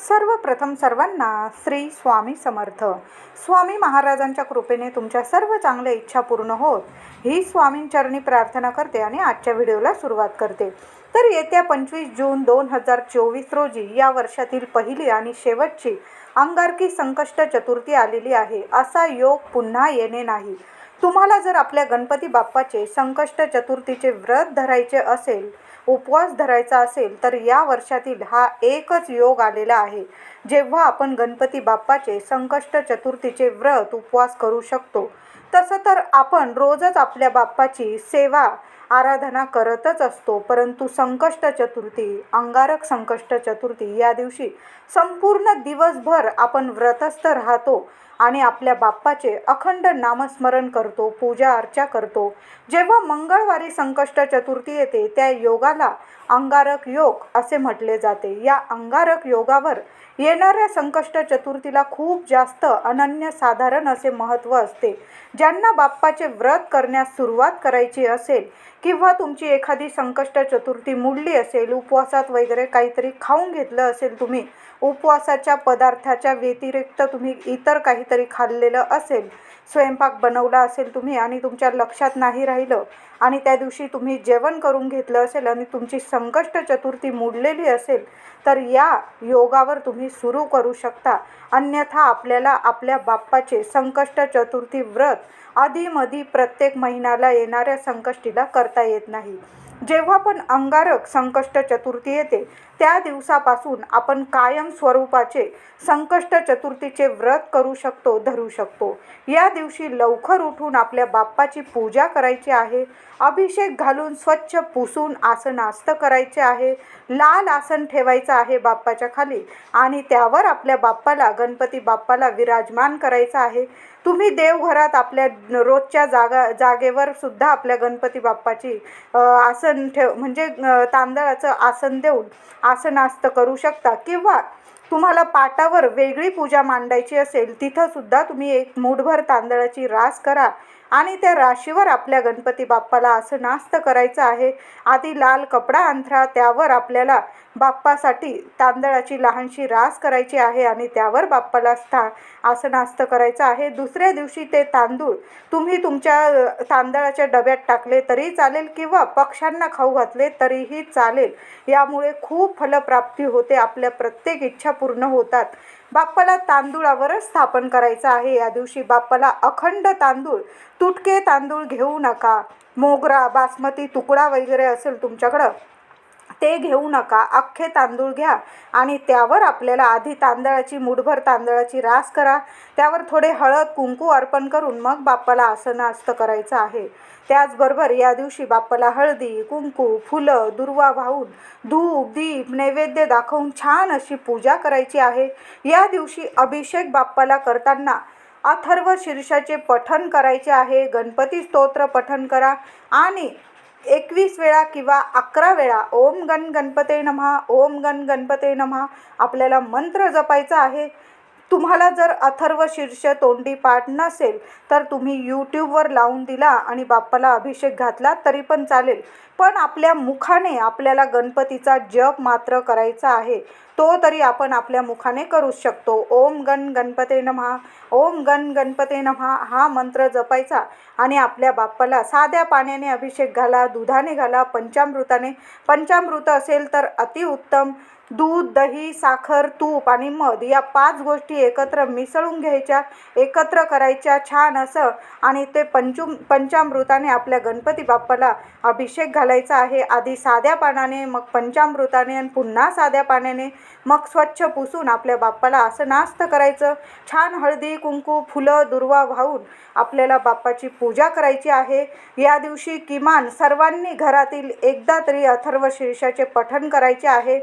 सर्वप्रथम सर्वांना श्री स्वामी समर्थ. स्वामी महाराजांच्या कृपेने तुमच्या सर्व चांगल्या इच्छा पूर्ण होत. ही स्वामींचरणी प्रार्थना करते आणि आजच्या व्हिडिओला सुरुवात करते. तर येत्या पंचवीस जून दोन हजार चोवीस रोजी या वर्षातील पहिली आणि शेवटची अंगारकी संकष्ट चतुर्थी आलेली आहे. असा योग पुन्हा येणे नाही. तुम्हाला जर आपल्या गणपती बाप्पाचे संकष्ट चतुर्थीचे व्रत धरायचे असेल उपवास धरायचा असेल तर या वर्षातील हा एकच योग आलेला आहे. जेव्हा आपण गणपती बाप्पाचे संकष्ट चतुर्थीचे व्रत उपवास करू शकतो तसं तर आपण रोजच आपल्या बाप्पाची सेवा आराधना करतच असतो. परंतु संकष्ट चतुर्थी अंगारक संकष्ट चतुर्थी या दिवशी संपूर्ण दिवसभर आपण व्रतस्थ राहतो. आणि आपल्या बाप्पाचे अखंड नामस्मरण करतो पूजा अर्चा करतो. जेव्हा मंगळवारी संकष्ट चतुर्थी येते त्या योगाला अंगारक योग असे म्हटले जाते. या अंगारक योगावर येणाऱ्या संकष्ट चतुर्थीला खूप जास्त अनन्यसाधारण असे महत्त्व असते. ज्यांना बाप्पाचे व्रत करण्यास सुरुवात करायची असेल किंवा तुमची एखादी संकष्ट चतुर्थी मुडली असेल उपवासात वगैरे काहीतरी खाऊन घेतलं असेल तुम्ही उपवासाच्या पदार्थाच्या व्यतिरिक्त तुम्ही इतर काही काहीतरी खाल्लेलं असेल स्वयंपाक बनवला असेल तुम्ही आणि तुमच्या लक्षात नाही राहिलं आणि त्या दिवशी तुम्ही जेवण करून घेतलं असेल आणि तुमची संकष्ट चतुर्थी मोडलेली असेल तर या योगावर तुम्ही सुरू करू शकता. अन्यथा आपल्याला आपल्या बाप्पाचे संकष्ट चतुर्थी व्रत आधीमधी प्रत्येक महिन्याला येणाऱ्या संकष्टीला करता येत नाही. जेव्हा पण अंगारक संकष्ट चतुर्थी येते त्या दिवसापासून आपण कायम स्वरूपाचे संकष्ट चतुर्थीचे व्रत करू शकतो धरू शकतो. या दिवशी लवकर उठून आपल्या बाप्पाची पूजा करायची आहे. अभिषेक घालून स्वच्छ पुसून आसनास्त करायचे आहे. लाल आसन ठेवायचं आहे बाप्पाच्या खाली आणि त्यावर आपल्या बाप्पाला गणपती बाप्पाला विराजमान करायचं आहे. तुम्ही देवघरात आपल्या रोजच्या जागा जागेवर सुद्धा आपल्या गणपती बाप्पाची आसन ठेव म्हणजे तांदळाचं आसन देऊन आसनास्त करू शकता. किंवा तुम्हाला पाटावर वेगळी पूजा मांडायची असेल तिथंसुद्धा तुम्ही एक मूठभर तांदळाची रास करा. आणि त्या राशीवर आपल्या गणपती बाप्पाला असं नास्त करायचं आहे. आधी लाल कपडा अंथरा त्यावर आपल्याला बाप्पासाठी तांदळाची लहानशी रास करायची आहे आणि त्यावर बाप्पाला स्था असं नास्त करायचं आहे. दुसऱ्या दिवशी ते तांदूळ तुम्ही तुमच्या तांदळाच्या डब्यात टाकले तरी चालेल किंवा पक्ष्यांना खाऊ घातले तरीही चालेल. यामुळे खूप फलप्राप्ती होते. आपल्या प्रत्येक इच्छा पूर्ण होतात. बाप्पाला तांदूळावरच स्थापन करायचं आहे. या दिवशी बाप्पाला अखंड तांदूळ तुटके तांदूळ घेऊ नका. मोगरा बासमती तुकडा वगैरे असेल तुमच्याकडं. ते घेऊ नका. अख्खे तांदूळ घ्या आणि त्यावर आपल्याला आधी तांदळाची मुठभर तांदळाची रास करा. त्यावर थोडे हळद कुंकू अर्पण करून मग बाप्पाला आसनास्त करायचं आहे. त्याचबरोबर या दिवशी बाप्पाला हळदी कुंकू फुलं दुर्वा वाहून धूप दीप नैवेद्य दाखवून छान अशी पूजा करायची आहे. या दिवशी अभिषेक बाप्पाला करताना अथर्व शीर्षाचे पठण करायचे आहे. गणपती स्तोत्र पठण करा आणि एकवीस वेळा किंवा अकरा वेळा ओम गण गणपते नमहा ओम गण गणपते नमहा आपल्याला मंत्र जपायचा आहे. तुम्हाला जर अथर्व शीर्ष तोंडी पाठ नसेल तर तुम्ही यूट्यूबवर लावून दिला आणि बाप्पाला अभिषेक घातला तरी पण चालेल. पण आपल्या मुखाने आपल्याला गणपतीचा जप मात्र करायचा आहे. तो तरी आपण आपल्या मुखाने करूच शकतो. ओम गण गणपते नमहा ओम गण गणपते नमहा हा मंत्र जपायचा आणि आपल्या बाप्पाला साध्या पाण्याने अभिषेक घाला दुधाने घाला पंचामृताने. पंचामृत असेल तर अतिउत्तम. दूध दही साखर तूप आणि मध या पाच गोष्टी एकत्र मिसळून घ्यायच्या एकत्र करायच्या छान असं. आणि ते पंचुम पंचामृताने आपल्या गणपती बाप्पाला अभिषेक घालायचा आहे. आधी साध्या पाण्याने मग पंचामृताने आणि पुन्हा साध्या पाण्याने. मग स्वच्छ पुसून आपल्या बाप्पाला असं नास्त करायचं. छान हळदी कुंकू फुलं दुर्वा वाहून आपल्याला बाप्पाची पूजा करायची आहे. या दिवशी किमान सर्वांनी घरातील एकदा तरी अथर्व शीर्षाचे पठण करायचे आहे.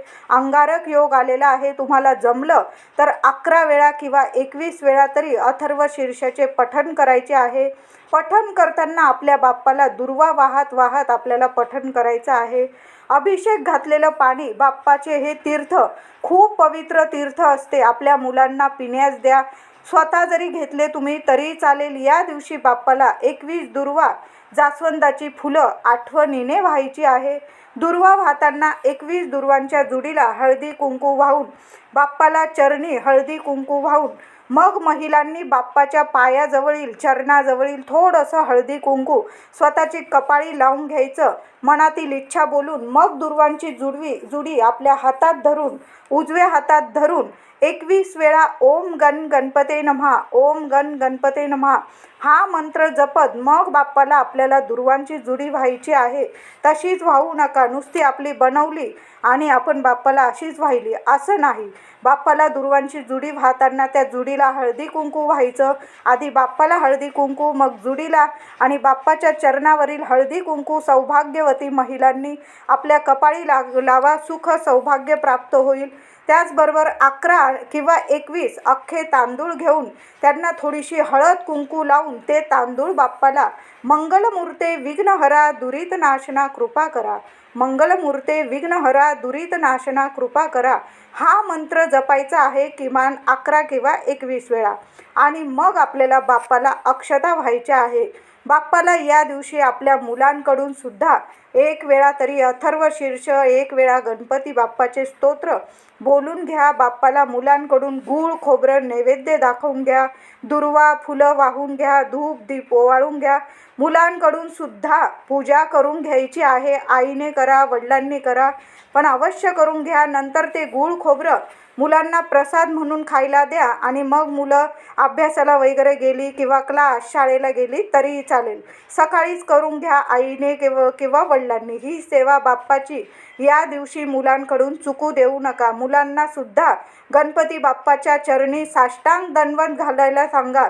अंगारक योग आलेला आहे तुम्हाला जमलं तर अकरा वेळा किंवा एकवीस वेळा तरी अथर्व शीर्षाचे पठण करायचे आहे. पठण करताना आपल्या बाप्पाला दुर्वा वाहत वाहत आपल्याला पठण करायचं आहे. अभिषेक घातलेलं पाणी बाप्पाचे हे तीर्थ खूप पवित्र तीर्थ असते. आपल्या मुलांना पिण्यास द्या. स्वतः जरी घेतले तुम्ही तरी चालेल. या दिवशी बाप्पाला एकवीस दुर्वा जास्वंदाची फुलं आठवणीने व्हायची आहे. दुर्वा वाहताना एकवीस दुर्वांच्या जुडीला हळदी कुंकू वाहून बाप्पाला चरणी हळदी कुंकू वाहून मग महिलांनी बाप्पाच्या पायाजवळील चरणाजवळील थोडंसं हळदी कुंकू स्वतःची कपाळी लावून घ्यायचं मनातील इच्छा बोलून मग दुर्वांची जुडवी जुडी आपल्या हातात धरून उजव्या हातात धरून एकवीस वेळा ओम गण गणपते नमहा ओम गण गणपते नमहा. हा मंत्र जपत मग बाप्पाला आपल्याला दुर्वांची जुडी व्हायची आहे. तशीच वाहू नका नुसती आपली बनवली आणि आपण बाप्पाला अशीच वाहिली असं नाही. बाप्पाला दुर्वांची जुडी वाहताना त्या जुडीला हळदी कुंकू व्हायचं. आधी बाप्पाला हळदी कुंकू मग जुडीला आणि बाप्पाच्या चरणावरील हळदी कुंकू सौभाग्यवती महिलांनी आपल्या कपाळी लाग लावा सुख सौभाग्य प्राप्त होईल. त्याचबरोबर अकरा किंवा एकवीस अख्खे तांदूळ घेऊन त्यांना थोडीशी हळद कुंकू लावून ते तांदूळ बाप्पाला मंगलमूर्ते विघ्नहरा दुरित नाशना कृपा करा. मंगलमूर्ते विघ्नहरा दुरित नाशना कृपा करा. हा मंत्र जपायचा आहे किमान अकरा किंवा एकवीस वेळा. आणि मग आपल्याला बाप्पाला अक्षता व्हायच्या आहे. बाप्पाला या दिवशी आपल्या मुलांकडून सुद्धा एक वेळा तरी अथर्व शीर्ष एक वेळा गणपती बाप्पाचे स्तोत्र बोलून घ्या. बाप्पाला मुलांकडून गूळ खोबरं नैवेद्य दाखवून घ्या. दुर्वा फुलं वाहून घ्या. धूप दीप ओवाळून घ्या. मुलांकडून सुद्धा पूजा करून घ्यायची आहे. आईने करा वडिलांनी करा पण अवश्य करून घ्या. नंतर ते गूळ खोबरं मुलांना प्रसाद म्हणून खायला द्या आणि मग मुलं अभ्यासाला वगैरे गेली किंवा क्लास शाळेला गेली तरीही चालेल. सकाळीच करून घ्या आईने किंवा किंवा वडिलांनी. ही सेवा बाप्पाची. या दिवशी मुलांकडून चुकू देऊ नका. मुलांना सुद्धा गणपती बाप्पाच्या चरणी साष्टांग दणवण घालायला सांगा.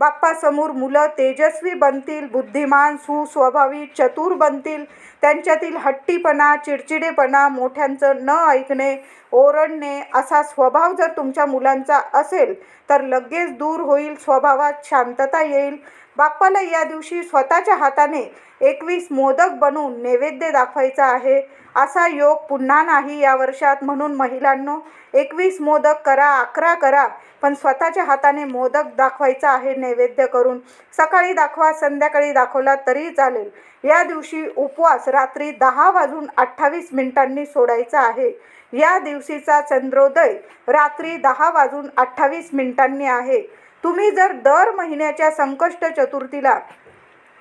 बाप्पासमोर मुलं तेजस्वी बनतील बुद्धिमान सुस्वभावी चतुर बनतील. त्यांच्यातील हट्टीपणा चिडचिडेपणा मोठ्यांचं न ऐकणे ओरडणे असा स्वभाव जर तुमच्या मुलांचा असेल तर लगेच दूर होईल स्वभावात शांतता येईल. बाप्पाला या दिवशी स्वतःच्या हाताने एकवीस मोदक बनवून नैवेद्य दाखवायचा आहे. असा योग पुन्हा नाही या वर्षात म्हणून महिलांनो एकवीस मोदक करा अकरा करा. पण स्वतःच्या हाताने मोदक दाखवायचा आहे नैवेद्य करून. सकाळी दाखवा संध्याकाळी दाखवला तरी चालेल. या दिवशी उपवास रात्री दहा वाजून अठ्ठावीस मिनिटांनी सोडायचा आहे. या दिवशीचा चंद्रोदय रात्री दहा वाजून अठ्ठावीस मिनिटांनी आहे. तुम्ही जर दर महिन्याच्या संकष्ट चतुर्थीला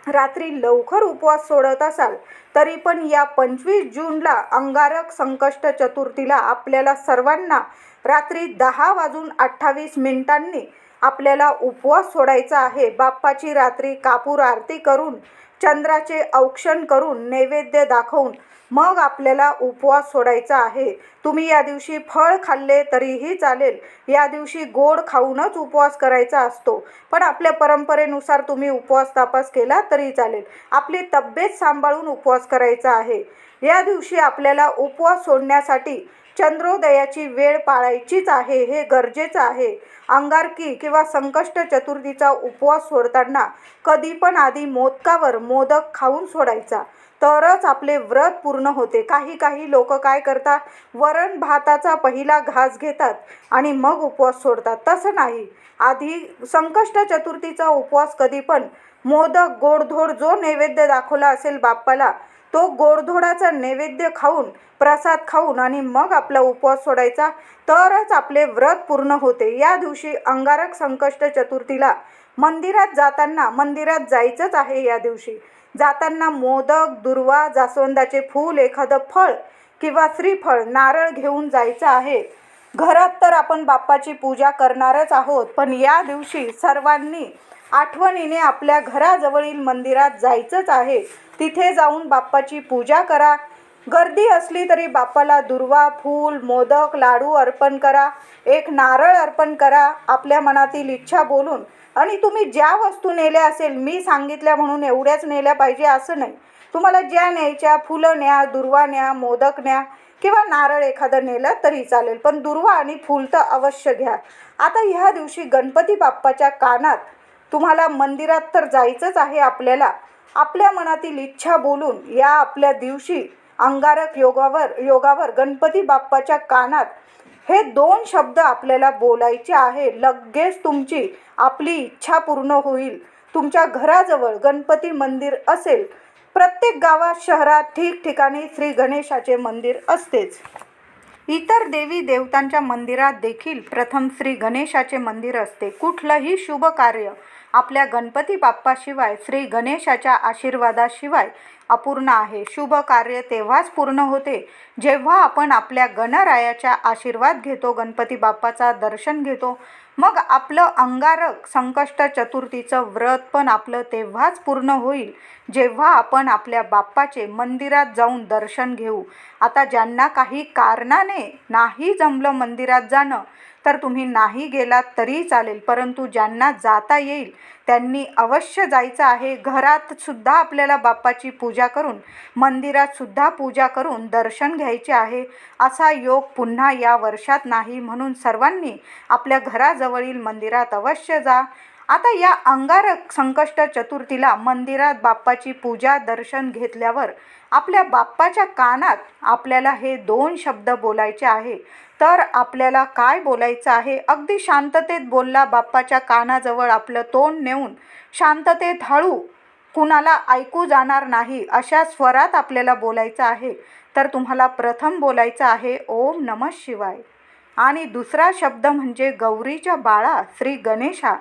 रात्री लवकर उपवास सोडत असाल तरी पण या पंचवीस जूनला अंगारक संकष्ट चतुर्थीला आपल्याला सर्वांना रात्री दहा वाजून अठ्ठावीस मिनिटांनी आपल्याला उपवास सोडायचा आहे. बाप्पाची रात्री कापूर आरती करून चंद्राचे औक्षण करून नैवेद्य दाखवून मग आपल्याला उपवास सोडायचा आहे. तुम्ही या दिवशी फळ खाल्ले तरीही चालेल. या दिवशी गोड खाऊनच उपवास करायचा असतो. पण आपल्या परंपरेनुसार तुम्ही उपवास तापास केला तरी चालेल. आपली तब्येत सांभाळून उपवास करायचा आहे. या दिवशी आपल्याला उपवास सोडण्यासाठी चंद्रोदयाची वेळ पाळायचीच आहे हे गरजेचं आहे. अंगारकी किंवा संकष्ट चतुर्थीचा उपवास सोडताना कधी पण आधी मोदकावर मोदक खाऊन सोडायचा. तरच आपले व्रत पूर्ण होते. काही काही लोक काय करतात? वरण भाताचा पहिला घास घेतात आणि मग उपवास सोडतात. तसं नाही. आधी संकष्ट चतुर्थीचा उपवास कधी पण मोदक गोडधोड जो नैवेद्य दाखवला असेल बाप्पाला तो गोडधोडाचा नैवेद्य खाऊन प्रसाद खाऊन आणि मग आपला उपवास सोडायचा. तरच आपले व्रत पूर्ण होते. या दिवशी अंगारक संकष्ट चतुर्थीला मंदिरात जाताना मंदिरात जायचंच आहे या दिवशी. जाताना मोदक दुर्वा जास्वंदाचे फूल एखादं फळ किंवा श्रीफळ नारळ घेऊन जायचं आहे. घरात तर आपण बाप्पाची पूजा करणारच आहोत पण या दिवशी सर्वांनी आठवणीने आपल्या घराजवळील मंदिरात जायचंच आहे. तिथे जाऊन बाप्पाची पूजा करा. गर्दी असली तरी बाप्पाला दुर्वा फूल मोदक लाडू अर्पण करा. एक नारळ अर्पण करा. आपल्या मनातील इच्छा बोलून. आणि तुम्ही ज्या वस्तू नेल्या असेल मी सांगितल्या म्हणून एवढ्याच नेल्या पाहिजे असं नाही. तुम्हाला ज्या न्यायच्या फुलं न्या दुर्वा न्या मोदक न्या किंवा नारळ एखादं नेलं तरी चालेल. पण दुर्वा आणि फूल तर अवश्य घ्या. आता ह्या दिवशी गणपती बाप्पाच्या कानात तुम्हाला मंदिरात तर जायचंच आहे आपल्याला. आपल्या मनातील इच्छा बोलून या आपल्या दिवशी अंगारक योगावर योगावर गणपती बाप्पाच्या कानात हे दोन शब्द आपल्याला बोलायचे आहे. लगेच तुमची आपली इच्छा पूर्ण होईल. तुमच्या घराजवळ गणपती मंदिर असेल. प्रत्येक गावात शहरात ठिकठिकाणी श्री गणेशाचे मंदिर असतेच. इतर देवी देवतांच्या मंदिरात देखील प्रथम श्री गणेशाचे मंदिर असते. कुठलंही शुभ कार्य आपल्या गणपती बाप्पाशिवाय श्री गणेशाच्या आशीर्वादाशिवाय अपूर्ण आहे. शुभ कार्य तेव्हाच पूर्ण होते जेव्हा आपण आपल्या गणरायाचा आशीर्वाद घेतो गणपती बाप्पाचा दर्शन घेतो. मग आपलं अंगारक संकष्ट चतुर्थीचं व्रत पण आपलं तेव्हाच पूर्ण होईल जेव्हा आपण आपल्या बाप्पाचे मंदिरात जाऊन दर्शन घेऊ. आता ज्यांना काही कारणाने नाही जमलं मंदिरात जाणं तर तुम्ही नाही गेलात तरी चालेल परंतु ज्यांना जाता येईल त्यांनी अवश्य जायचं आहे. घरात सुद्धा आपल्याला बाप्पाची पूजा करून मंदिरात सुद्धा पूजा करून दर्शन घ्यायचे आहे. असा योग पुन्हा या वर्षात नाही म्हणून सर्वांनी आपल्या घराजवळील मंदिरात अवश्य जा. आता या अंगारक संकष्ट चतुर्थीला मंदिरात बाप्पाची पूजा दर्शन घेतल्यावर आपल्या बाप्पाच्या कानात आपल्याला हे दोन शब्द बोलायचे आहे. तर आपल्याला काय बोलायचं आहे? अगदी शांततेत बोलला बाप्पाच्या कानाजवळ आपलं तोंड नेऊन. शांततेत हळू कुणाला ऐकू जाणार नाही अशा स्वरात आपल्याला बोलायचं आहे. तर तुम्हाला प्रथम बोलायचं आहे ओम नमः शिवाय. आणि दुसरा शब्द म्हणजे गौरीच्या बाळा श्री गणेशा.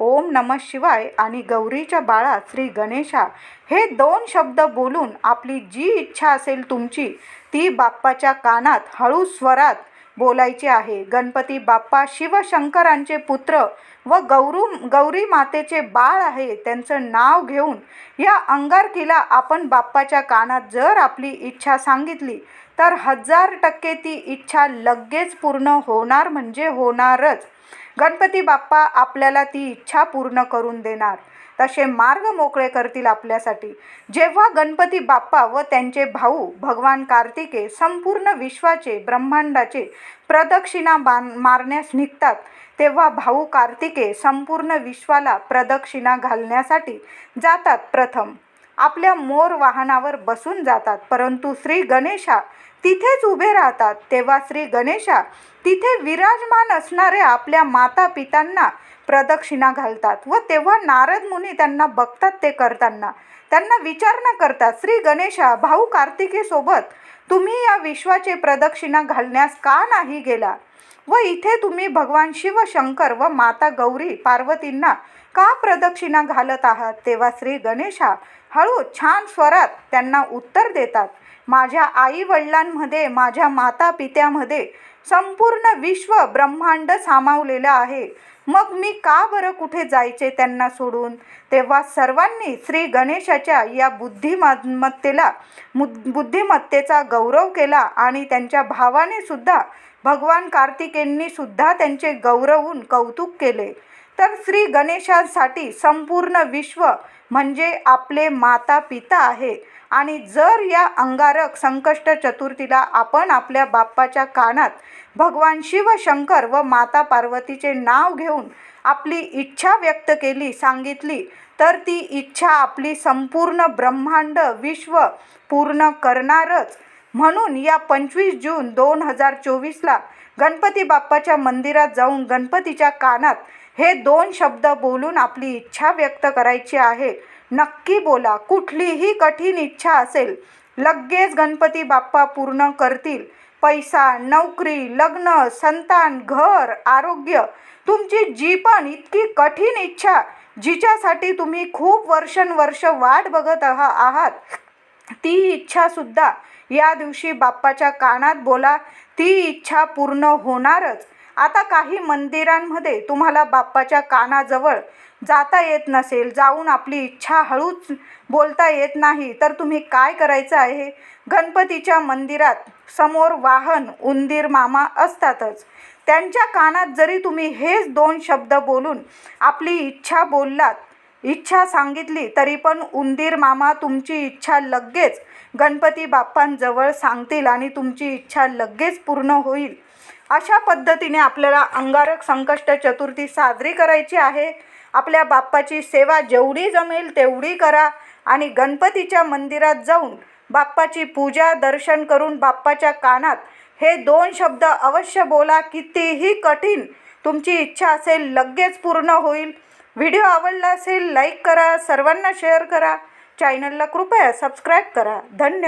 ओम नम शिवाय आणि गौरीच्या बाळा श्री गणेशा हे दोन शब्द बोलून आपली जी इच्छा असेल तुमची ती बाप्पाच्या कानात हळू स्वरात बोलायची आहे. गणपती बाप्पा शिवशंकरांचे पुत्र व गौरू गौरी मातेचे बाळ आहे त्यांचं नाव घेऊन या अंगारकीला आपण बाप्पाच्या कानात जर आपली इच्छा सांगितली तर हजार टक्के ती इच्छा लगेच पूर्ण होणार म्हणजे होणारच. गणपती बाप्पा आपल्याला ती इच्छा पूर्ण करून देणार. तसे मार्ग मोकळे करतील आपल्यासाठी. जेव्हा गणपती बाप्पा व त्यांचे भाऊ भगवान कार्तिके संपूर्ण विश्वाचे ब्रह्मांडाचे प्रदक्षिणा बां मारण्यास निघतात तेव्हा भाऊ कार्तिके संपूर्ण विश्वाला प्रदक्षिणा घालण्यासाठी जातात प्रथम. आपल्या मोर वाहनावर बसून जातात. परंतु श्री गणेशा तिथेच उभे राहतात. तेव्हा श्री गणेशा तिथे विराजमान असणाऱ्या आपल्या माता पितांना प्रदक्षिणा घालतात व तेव्हा नारद मुनी त्यांना बघतात ते करताना. त्यांना विचारणा करतात श्री गणेशा भाऊ कार्तिकेसोबत तुम्ही या विश्वाचे प्रदक्षिणा घालण्यास का नाही गेला? व इथे तुम्ही भगवान शिव शंकर व माता गौरी पार्वतींना का प्रदक्षिणा घालत आहात? तेव्हा श्री गणेशा हळू छान स्वरात त्यांना उत्तर देतात. माझ्या आई वडिलांमध्ये माझ्या माता पित्यामध्ये संपूर्ण विश्व ब्रह्मांड सामावलेलं आहे. मग मी का बरं कुठे जायचे त्यांना सोडून? तेव्हा सर्वांनी श्री गणेशाच्या या बुद्धिमत्तेला मुद बुद्धिमत्तेचा गौरव केला आणि त्यांच्या भावाने सुद्धा भगवान कार्तिकेंनी सुद्धा त्यांचे गौरवून कौतुक केले. तर श्री गणेशांसाठी संपूर्ण विश्व म्हणजे आपले माता पिता आहे. आणि जर या अंगारक संकष्ट चतुर्थीला आपण आपल्या बाप्पाच्या कानात भगवान शिवशंकर व माता पार्वतीचे नाव घेऊन आपली इच्छा व्यक्त केली सांगितली तर ती इच्छा आपली संपूर्ण ब्रह्मांड विश्व पूर्ण करणारच. म्हणून या पंचवीस जून दोन हजार चोवीसला गणपती बाप्पाच्या मंदिरात जाऊन गणपतीच्या कानात हे दोन शब्द बोलून आपली इच्छा व्यक्त करायची आहे. नक्की बोला कुठलीही कठीण इच्छा असेल लगेच गणपती बाप्पा पूर्ण करतील. पैसा नोकरी लग्न संतान घर आरोग्य तुमची जी पण इतकी कठीण इच्छा जिच्यासाठी तुम्ही खूप वर्षानुवर्ष वाट बघत आहा आहात ती इच्छासुद्धा या दिवशी बाप्पाच्या कानात बोला. ती इच्छा पूर्ण होणारच. आता काही मंदिरांमध्ये तुम्हाला बाप्पाच्या कानाजवळ जाता येत नसेल जाऊन आपली इच्छा हळूच बोलता येत नाही तर तुम्ही काय करायचं आहे? गणपतीच्या मंदिरात समोर वाहन उंदीर मामा असतातच. त्यांच्या कानात जरी तुम्ही हेच दोन शब्द बोलून आपली इच्छा बोललात इच्छा सांगितली तरी पण उंदीर मामा तुमची इच्छा लगेच गणपती बाप्पांजवळ सांगतील आणि तुमची इच्छा लगेच पूर्ण होईल. अशा पद्धतीने आपल्याला अंगारक संकष्ट चतुर्थी साजरी करायची आहे. आपल्या बाप्पाची सेवा जेवढी जमेल तेवढी करा आणि गणपतीच्या मंदिरात जाऊन बाप्पाची पूजा दर्शन करून बाप्पाच्या कानात हे दोन शब्द अवश्य बोला कितीही कठीण तुमची इच्छा असेल लगेच पूर्ण होईल. व्हिडिओ आवडला असेल लाईक करा सर्वांना शेअर करा. चॅनलला कृपया सबस्क्राईब करा. धन्यवाद.